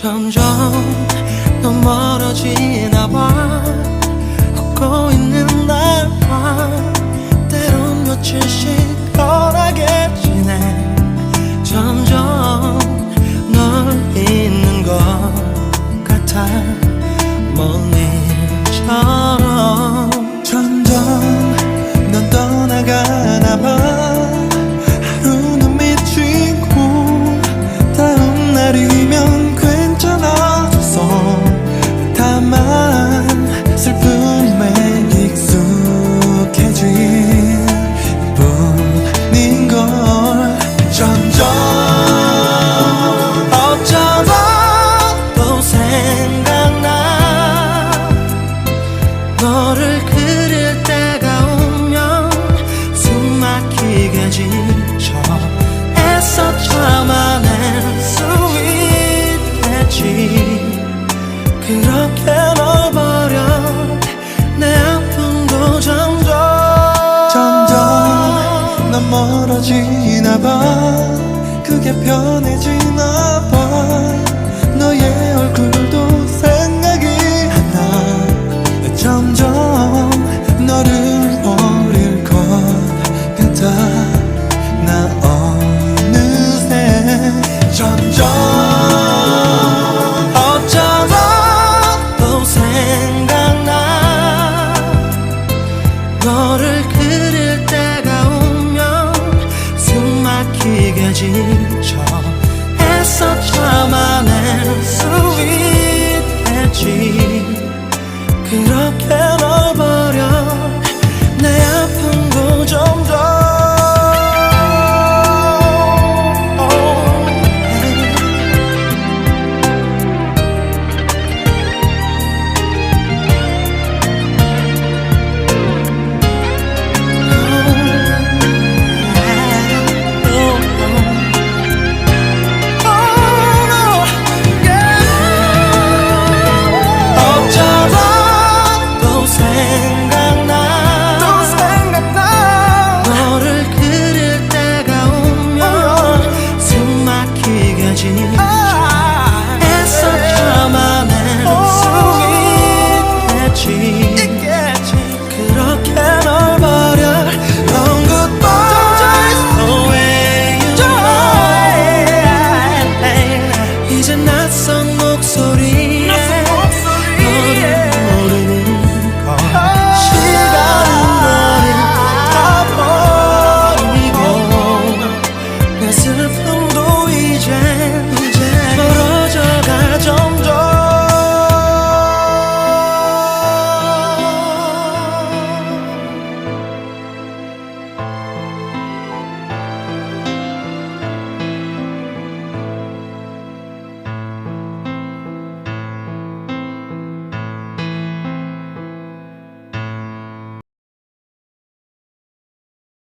점점 너 멀어지나 봐. 걷고 있는 날 너를 그릴 때가 오면 숨 막히게 지쳐. 애써 참아낼 수 있겠지. 그렇게 널 버려 내 아픔도 점점 점점 넌 멀어지나 봐. 그게 편해지나 낯선 목소리.